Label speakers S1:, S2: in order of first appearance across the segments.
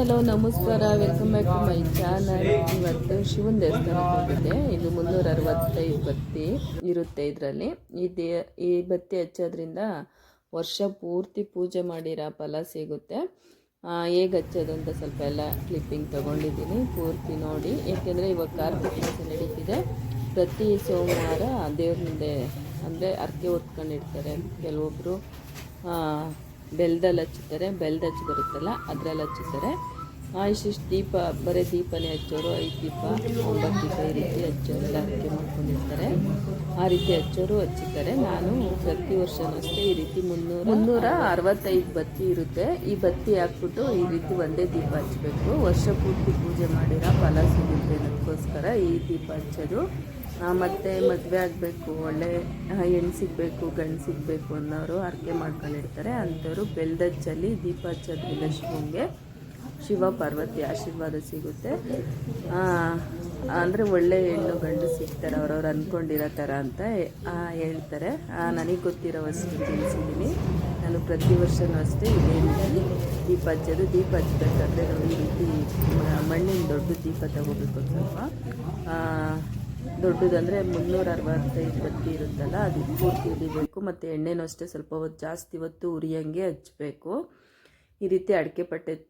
S1: Hello, ನಮಸ್ಕಾರ. Welcome back to my channel ಇವತ್ತು ಶಿವನ ದೇವಸ್ಥಾನಕ್ಕೆ ಹೋಗಿದ್ದೆ. ಇದು ಮುನ್ನೂರ ಅರವತ್ತೈದು ಬತ್ತಿ ಇರುತ್ತೆ ಇದರಲ್ಲಿ. ಈ ದೇ, ಈ ಬತ್ತಿ ಹಚ್ಚೋದ್ರಿಂದ ವರ್ಷ ಪೂರ್ತಿ ಪೂಜೆ ಮಾಡಿರೋ ಫಲ ಸಿಗುತ್ತೆ. ಹೇಗೆ ಹಚ್ಚೋದು ಅಂತ ಸ್ವಲ್ಪ ಎಲ್ಲ ಕ್ಲಿಪ್ಪಿಂಗ್ ತೊಗೊಂಡಿದ್ದೀನಿ. ಪೂರ್ತಿ ನೋಡಿ. ಏಕೆಂದರೆ ಇವಾಗ ಕಾರ್ತಿಕ ಮಾಸ ನಡೀತಿದೆ. ಪ್ರತಿ ಸೋಮವಾರ ದೇವ್ರ ಮುಂದೆ ಅಂದರೆ ಅರ್ಕೆ ಹೊತ್ಕೊಂಡಿರ್ತಾರೆ. ಕೆಲವೊಬ್ಬರು ಬೆಲ್ದಲ್ಲಿ ಹಚ್ಚುತ್ತಾರೆ ಬೆಲ್ದ ಹಚ್ಚಿ ಬರುತ್ತಲ್ಲ ಅದರಲ್ಲಿ ಹಚ್ಚುತ್ತಾರೆ ಇಷ್ಟಿಷ್ಟು ದೀಪ ಬರೀ ದೀಪನೇ ಹಚ್ಚೋರು ಐದು ದೀಪ ಒಂಬತ್ತು ದೀಪ ಈ ರೀತಿ ಹಚ್ಚೋರೆಲ್ಲ ಅಕ್ಕಿ ಮಾಡ್ಕೊಂಡಿರ್ತಾರೆ. ಆ ರೀತಿ ಹಚ್ಚೋರು ಹಚ್ಚುತ್ತಾರೆ ನಾನು ಪ್ರತಿ ವರ್ಷನೂ ಅಷ್ಟೇ ಈ ರೀತಿ ಮುನ್ನೂರ ಮುನ್ನೂರ ಅರವತ್ತೈದು ಬತ್ತಿ ಇರುತ್ತೆ. ಈ ಬತ್ತಿ ಹಾಕ್ಬಿಟ್ಟು ಈ ರೀತಿ ಒಂದೇ ದೀಪ ಹಚ್ಚಬೇಕು ವರ್ಷ ಪೂರ್ತಿ ಪೂಜೆ ಮಾಡಿರೋ ಫಲ ಸಿಗುತ್ತೆ ಅನ್ನೋದಕ್ಕೋಸ್ಕರ ಈ ದೀಪ ಹಚ್ಚೋದು. ಮತ್ತು ಮದುವೆ ಆಗಬೇಕು, ಒಳ್ಳೆ ಹೆಣ್ಣು ಸಿಗಬೇಕು, ಗಂಡು ಸಿಗಬೇಕು ಅನ್ನೋರು ಹರಕೆ ಮಾಡ್ಕೊಂಡಿರ್ತಾರೆ. ಅಂಥವ್ರು ಬೆಲ್ದಚ್ಚಲ್ಲಿ ದೀಪ ಹಚ್ಚೋದ್ರಿಂದ ಶಿವಂಗೆ ಶಿವ ಪಾರ್ವತಿ ಆಶೀರ್ವಾದ ಸಿಗುತ್ತೆ. ಅಂದರೆ ಒಳ್ಳೆ ಹೆಣ್ಣು, ಗಂಡು ಸಿಗ್ತಾರೆ, ಅವ್ರವ್ರು ಅಂದ್ಕೊಂಡಿರೋ ಥರ ಅಂತ ಹೇಳ್ತಾರೆ. ನನಗೆ ಗೊತ್ತಿರೋ ವಸ್ತು ತಿಳಿಸಿದ್ದೀನಿ. ನಾನು ಪ್ರತಿ ವರ್ಷವೂ ಅಷ್ಟೇ ಇದೇ ರೀತಿ ದೀಪ ಹಚ್ಚೋದು. ದೀಪ ಹಚ್ಚಬೇಕಾದ್ರೆ ನಾವು ಈ ರೀತಿ ಮಣ್ಣಿನ ದೊಡ್ಡ ದೀಪ ತಗೋಬೇಕು ಸ್ವಲ್ಪ. ದೊಡ್ಡದಂದರೆ ಮುನ್ನೂರ ಅರವತ್ತೈದು ಬತ್ತಿ ಇರುತ್ತಲ್ಲ, ಅದು ಪೂರ್ತಿ ಹಿಡಿಬೇಕು ಮತ್ತು ಎಣ್ಣೆನೂ ಅಷ್ಟೇ ಸ್ವಲ್ಪ ಹೊತ್ತು, ಜಾಸ್ತಿ ಹೊತ್ತು ಉರಿಯಂಗೆ ಹಚ್ಚಬೇಕು ಈ ರೀತಿ ಅಡಿಕೆ ಪಟ್ಟೆ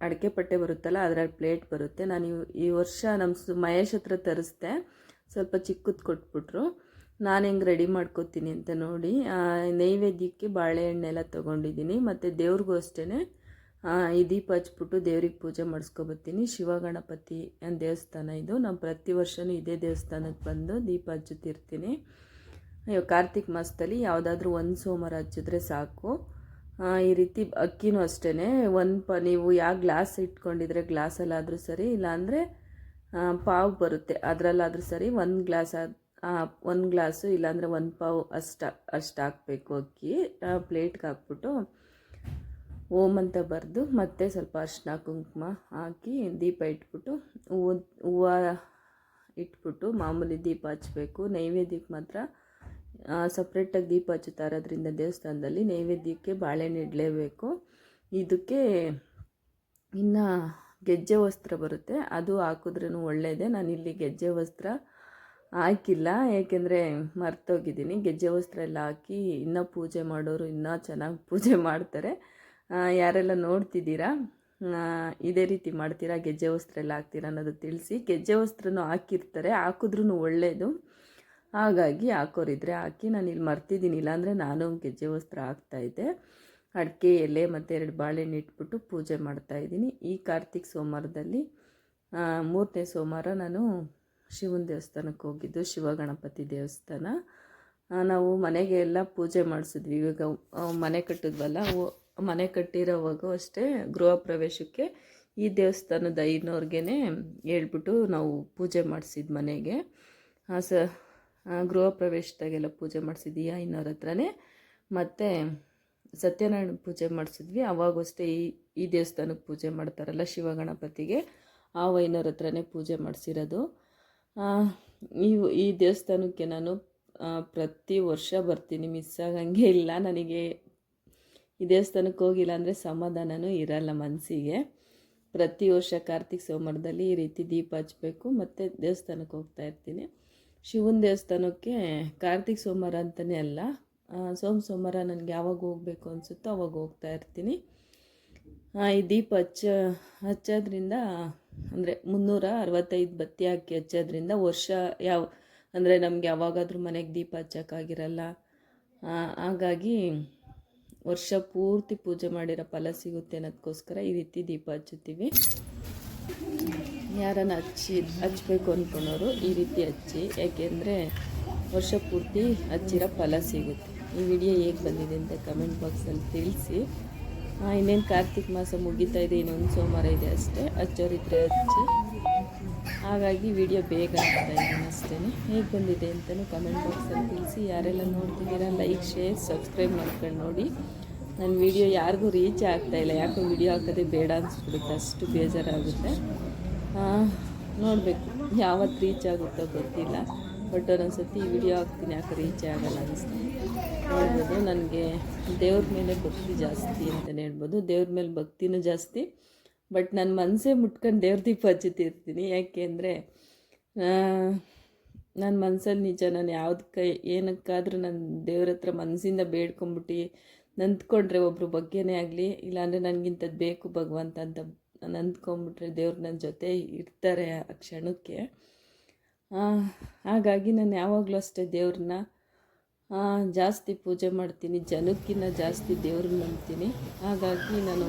S1: ಅಡಿಕೆ ಪಟ್ಟೆ ಬರುತ್ತಲ್ಲ, ಅದರಲ್ಲಿ ಪ್ಲೇಟ್ ಬರುತ್ತೆ. ನಾನು ಈ- ವರ್ಷ ನಮ್ಮ ಸು, ಮಹೇಶ್ ಹತ್ರ ತರಿಸ್ದೆ. ಸ್ವಲ್ಪ ಚಿಕ್ಕದು ಕೊಟ್ಬಿಟ್ರು. ನಾನು ಹೆಂಗೆ ರೆಡಿ ಮಾಡ್ಕೋತೀನಿ ಅಂತ ನೋಡಿ. ನೈವೇದ್ಯಕ್ಕೆ ಬಾಳೆಹಣ್ಣೆಲ್ಲ ತೊಗೊಂಡಿದ್ದೀನಿ. ಮತ್ತು ದೇವ್ರಿಗೂ ಅಷ್ಟೇ ಈ ದೀಪ ಹಚ್ಬಿಟ್ಟು ದೇವ್ರಿಗೆ ಪೂಜೆ ಮಾಡಿಸ್ಕೊಬತ್ತೀನಿ. ಶಿವ ಗಣಪತಿ ದೇವಸ್ಥಾನ ಇದು. ನಾವು ಪ್ರತಿ ವರ್ಷವೂ ಇದೇ ದೇವಸ್ಥಾನಕ್ಕೆ ಬಂದು ದೀಪ ಹಚ್ಚುತ್ತಿರ್ತೀನಿ. ಕಾರ್ತಿಕ್ ಮಾಸದಲ್ಲಿ ಯಾವುದಾದ್ರೂ ಒಂದು ಸೋಮವಾರ ಹಚ್ಚಿದ್ರೆ ಸಾಕು. ಈ ರೀತಿ ಅಕ್ಕಿನೂ ಅಷ್ಟೇ ಒಂದು ಪ, ನೀವು ಯಾವ ಗ್ಲಾಸ್ ಇಟ್ಕೊಂಡಿದ್ರೆ ಗ್ಲಾಸಲ್ಲಾದರೂ ಸರಿ, ಇಲ್ಲಾಂದರೆ ಪಾವು ಬರುತ್ತೆ. ಅದರಲ್ಲಾದರೂ ಸರಿ ಒಂದು ಗ್ಲಾಸ್ ಒಂದು ಗ್ಲಾಸು, ಇಲ್ಲಾಂದರೆ ಒಂದು ಪಾವು ಅಷ್ಟು ಅಷ್ಟು ಹಾಕಬೇಕು ಅಕ್ಕಿ. ಪ್ಲೇಟ್ಗೆ ಹಾಕ್ಬಿಟ್ಟು ಓಂ ಅಂತ ಬರೆದು ಮತ್ತೆ ಸ್ವಲ್ಪ ಅರ್ಶಿನ ಕುಂಕುಮ ಹಾಕಿ ದೀಪ ಇಟ್ಬಿಟ್ಟು ಹೂವು ಹೂವು ಇಟ್ಬಿಟ್ಟು ಮಾಮೂಲಿ ದೀಪ ಹಚ್ಚಬೇಕು ನೈವೇದ್ಯಕ್ಕೆ ಮಾತ್ರ ಸಪ್ರೇಟಾಗಿ ದೀಪ ಹಚ್ಚುತ್ತಾ ಇರೋದ್ರಿಂದ ದೇವಸ್ಥಾನದಲ್ಲಿ ನೈವೇದ್ಯಕ್ಕೆ ಬಾಳೆಹಣ್ಣು ಇಡಲೇಬೇಕು. ಇದಕ್ಕೆ ಇನ್ನು ಗೆಜ್ಜೆ ವಸ್ತ್ರ ಬರುತ್ತೆ. ಅದು ಹಾಕಿದ್ರೂ ಒಳ್ಳೆಯದೇ ನಾನಿಲ್ಲಿ ಗೆಜ್ಜೆ ವಸ್ತ್ರ ಹಾಕಿಲ್ಲ. ಏಕೆಂದರೆ ಮರ್ತೋಗಿದ್ದೀನಿ. ಗೆಜ್ಜೆ ವಸ್ತ್ರ ಎಲ್ಲ ಹಾಕಿ ಇನ್ನೂ ಪೂಜೆ ಮಾಡೋರು ಇನ್ನೂ ಚೆನ್ನಾಗಿ ಪೂಜೆ ಮಾಡ್ತಾರೆ. ಯಾರೆಲ್ಲ ನೋಡ್ತಿದ್ದೀರಾ ಇದೇ ರೀತಿ ಮಾಡ್ತೀರಾ, ಗೆಜ್ಜೆ ವಸ್ತ್ರ ಎಲ್ಲ ಹಾಕ್ತೀರಾ ಅನ್ನೋದು ತಿಳಿಸಿ. ಗೆಜ್ಜೆ ವಸ್ತ್ರನೂ ಹಾಕಿರ್ತಾರೆ ಹಾಕಿದ್ರೂ ಒಳ್ಳೆಯದು ಹಾಗಾಗಿ ಹಾಕೋರಿದ್ರೆ ಹಾಕಿ, ನಾನು ಇಲ್ಲಿ ಮರ್ತಿದ್ದೀನಿ. ಇಲ್ಲಾಂದರೆ ನಾನು ಗೆಜ್ಜೆ ವಸ್ತ್ರ ಹಾಕ್ತಾಯಿದ್ದೆ ಅಡಿಕೆ, ಎಲೆ ಮತ್ತು ಎರಡು ಬಾಳೆಹಣ್ಣು ಇಟ್ಬಿಟ್ಟು ಪೂಜೆ ಮಾಡ್ತಾಯಿದ್ದೀನಿ ಈ ಕಾರ್ತಿಕ್ ಸೋಮವಾರದಲ್ಲಿ ಮೂರನೇ ಸೋಮವಾರ ನಾನು ಶಿವನ ದೇವಸ್ಥಾನಕ್ಕೆ ಹೋಗಿದ್ದು, ಶಿವ ಗಣಪತಿ ದೇವಸ್ಥಾನ. ನಾವು ಮನೆಗೆ ಎಲ್ಲ ಪೂಜೆ ಮಾಡಿಸಿದ್ವಿ. ಇವಾಗ ಮನೆ ಕಟ್ಟಿದ್ವಲ್ಲ ಮನೆ ಕಟ್ಟಿರೋವಾಗೂ ಅಷ್ಟೇ ಗೃಹ ಪ್ರವೇಶಕ್ಕೆ ಈ ದೇವಸ್ಥಾನದ ಐನೋರ್ಗೆ ಹೇಳ್ಬಿಟ್ಟು ನಾವು ಪೂಜೆ ಮಾಡಿಸಿದ್ದು ಮನೆಗೆ. ಸ ಗೃಹ ಪ್ರವೇಶದಾಗೆಲ್ಲ ಪೂಜೆ ಮಾಡಿಸಿದ್ವಿ ಐನೋರ ಹತ್ರನೇ. ಮತ್ತು ಸತ್ಯನಾರಾಯಣ ಪೂಜೆ ಮಾಡಿಸಿದ್ವಿ. ಅವಾಗಷ್ಟೇ ಈ ಈ ದೇವಸ್ಥಾನಕ್ಕೆ ಪೂಜೆ ಮಾಡ್ತಾರಲ್ಲ ಶಿವಗಣಪತಿಗೆ. ಆ ವೈನವ್ರ ಹತ್ರನೇ ಪೂಜೆ ಮಾಡಿಸಿರೋದು. ಈ ಈ ದೇವಸ್ಥಾನಕ್ಕೆ ನಾನು ಪ್ರತಿ ವರ್ಷ ಬರ್ತೀನಿ. ಮಿಸ್ ಆಗಂಗೆ ಇಲ್ಲ ನನಗೆ. ಈ ದೇವಸ್ಥಾನಕ್ಕೆ ಹೋಗಿಲ್ಲ ಅಂದರೆ ಸಮಾಧಾನವೂ ಇರಲ್ಲ ಮನಸ್ಸಿಗೆ. ಪ್ರತಿ ವರ್ಷ ಕಾರ್ತಿಕ್ ಸೋಮವಾರದಲ್ಲಿ ಈ ರೀತಿ ದೀಪ ಹಚ್ಚಬೇಕು ಮತ್ತು ದೇವಸ್ಥಾನಕ್ಕೆ ಹೋಗ್ತಾ ಇರ್ತೀನಿ. ಶಿವನ ದೇವಸ್ಥಾನಕ್ಕೆ ಕಾರ್ತಿಕ್ ಸೋಮವಾರ ಅಂತಲೇ ಅಲ್ಲ ಸೋಮ ಸೋಮವಾರ ನನಗೆ ಯಾವಾಗ ಹೋಗಬೇಕು ಅನಿಸುತ್ತೋ ಅವಾಗ ಹೋಗ್ತಾ ಇರ್ತೀನಿ. ಈ ದೀಪ ಹಚ್ಚ, ಹಚ್ಚೋದ್ರಿಂದ, ಅಂದರೆ ಮುನ್ನೂರ ಅರವತ್ತೈದು ಬತ್ತಿ ಹಾಕಿ ಹಚ್ಚೋದ್ರಿಂದ ವರ್ಷ ಯಾವ, ಅಂದರೆ ನಮಗೆ ಯಾವಾಗಾದರೂ ಮನೆಗೆ ದೀಪ ಹಚ್ಚೋಕ್ಕಾಗಿರಲ್ಲ. ಹಾಗಾಗಿ ವರ್ಷ ಪೂರ್ತಿ ಪೂಜೆ ಮಾಡಿರೋ ಫಲ ಸಿಗುತ್ತೆ ಅನ್ನೋದಕ್ಕೋಸ್ಕರ ಈ ರೀತಿ ದೀಪ ಹಚ್ಚುತ್ತೀವಿ. ಯಾರನ್ನ ಹಚ್ಚಿ, ಹಚ್ಚಬೇಕು ಅಂದ್ಕೊಳೋರು ಈ ರೀತಿ ಹಚ್ಚಿ, ಯಾಕೆಂದರೆ ವರ್ಷ ಪೂರ್ತಿ ಹಚ್ಚಿರೋ ಫಲ ಸಿಗುತ್ತೆ. ಈ ವಿಡಿಯೋ ಹೇಗೆ ಬಂದಿದೆ ಅಂತ ಕಮೆಂಟ್ ಬಾಕ್ಸಲ್ಲಿ ತಿಳಿಸಿ. ಇನ್ನೇನು ಕಾರ್ತಿಕ್ ಮಾಸ ಮುಗಿತಾ ಇದೆ, ಇನ್ನೊಂದು ಸೋಮವಾರ ಇದೆ ಅಷ್ಟೇ. ಹಚ್ಚೋರಿದ್ರೆ ಹಚ್ಚಿ. ಹಾಗಾಗಿ ವಿಡಿಯೋ ಬೇಗ ಆಗ್ತಾ ಇದೆ ಅಷ್ಟೇ. ಹೇಗೆ ಬಂದಿದೆ ಅಂತಲೂ ಕಮೆಂಟ್ ಬಾಕ್ಸಲ್ಲಿ ತಿಳಿಸಿ. ಯಾರೆಲ್ಲ ನೋಡ್ತಿದ್ದೀರಾ ಲೈಕ್ ಶೇರ್ ಸಬ್ಸ್ಕ್ರೈಬ್ ಮಾಡ್ಕೊಂಡು ನೋಡಿ. ನನ್ನ ವಿಡಿಯೋ ಯಾರಿಗೂ ರೀಚ್ ಆಗ್ತಾ ಇಲ್ಲ. ಯಾಕೋ ವಿಡಿಯೋ ಹಾಕೋದೇ ಬೇಡ ಅನಿಸ್ಬಿಡುತ್ತೆ. ಅಷ್ಟು ಬೇಜಾರಾಗುತ್ತೆ. ನೋಡಬೇಕು. ಯಾವತ್ತು ರೀಚ್ ಆಗುತ್ತೋ ಗೊತ್ತಿಲ್ಲ. ಬಟ್ ಒಂದೊಂದು ಸತಿ ಈ ವಿಡಿಯೋ ಹಾಕ್ತೀನಿ. ಯಾಕೆ ರೀಚ್ ಆಗಲ್ಲ ಅನಿಸ್ತು ನೋಡ್ಬೋದು ನನಗೆ ದೇವ್ರ ಮೇಲೆ ಭಕ್ತಿ ಜಾಸ್ತಿ ಅಂತಲೇ ಹೇಳ್ಬೋದು. ದೇವ್ರ ಮೇಲೆ ಭಕ್ತಿನೂ ಜಾಸ್ತಿ. ಬಟ್ ನನ್ನ ಮನಸ್ಸೇ ಮುಟ್ಕೊಂಡು ದೇವ್ರ ದೀಪ ಹಚ್ಚುತ್ತಿರ್ತೀನಿ. ಯಾಕೆಂದರೆ ನನ್ನ ಮನಸ್ಸಲ್ಲಿ ನಿಜ ನಾನು ಯಾವುದಕ್ಕೆ ಏನಕ್ಕಾದರೂ ನನ್ನ ದೇವ್ರ ಹತ್ರ ಮನಸ್ಸಿಂದ ಬೇಡ್ಕೊಂಬಿಟ್ಟು ನಂದ್ಕೊಂಡ್ರೆ ಒಬ್ಬರು ಬಗ್ಗೆನೇ ಆಗಲಿ, ಇಲ್ಲಾಂದರೆ ನನಗಿಂಥದ್ದು ಬೇಕು ಭಗವಂತ ಅಂತ ನಂದ್ಕೊಂಬಿಟ್ರೆ ದೇವ್ರು ನನ್ನ ಜೊತೆ ಇರ್ತಾರೆ ಆ ಕ್ಷಣಕ್ಕೆ. ಹಾಗಾಗಿ ನಾನು ಯಾವಾಗಲೂ ಅಷ್ಟೇ ದೇವ್ರನ್ನ ಜಾಸ್ತಿ ಪೂಜೆ ಮಾಡ್ತೀನಿ. ಜನಕ್ಕಿಂತ ಜಾಸ್ತಿ ದೇವ್ರನ್ನ ನಂಬ್ತೀನಿ. ಹಾಗಾಗಿ ನಾನು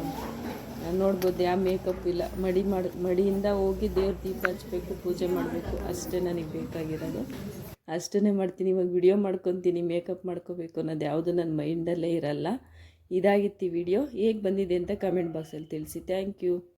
S1: ನೋಡ್ಬೋದು ಯಾವ ಮೇಕಪ್ ಇಲ್ಲ. ಮಡಿ ಮಾಡಿ, ಮಡಿಯಿಂದ ಹೋಗಿ ದೇವ್ರ ದೀಪ ಹಚ್ಚಬೇಕು ಪೂಜೆ ಮಾಡಬೇಕು. ಅಷ್ಟೇ ನನಗೆ ಬೇಕಾಗಿರೋದು. ಅಷ್ಟೇ ಮಾಡ್ತೀನಿ. ಇವಾಗ ವಿಡಿಯೋ ಮಾಡ್ಕೊತೀನಿ ಮೇಕಪ್ ಮಾಡ್ಕೋಬೇಕು ಅನ್ನೋದು ಯಾವುದು ನನ್ನ ಮೈಂಡಲ್ಲೇ ಇರಲ್ಲ. ಇದಾಗಿತ್ತು ವಿಡಿಯೋ. ಹೇಗೆ ಬಂದಿದೆ ಅಂತ ಕಮೆಂಟ್ ಬಾಕ್ಸಲ್ಲಿ ತಿಳಿಸಿ. Thank you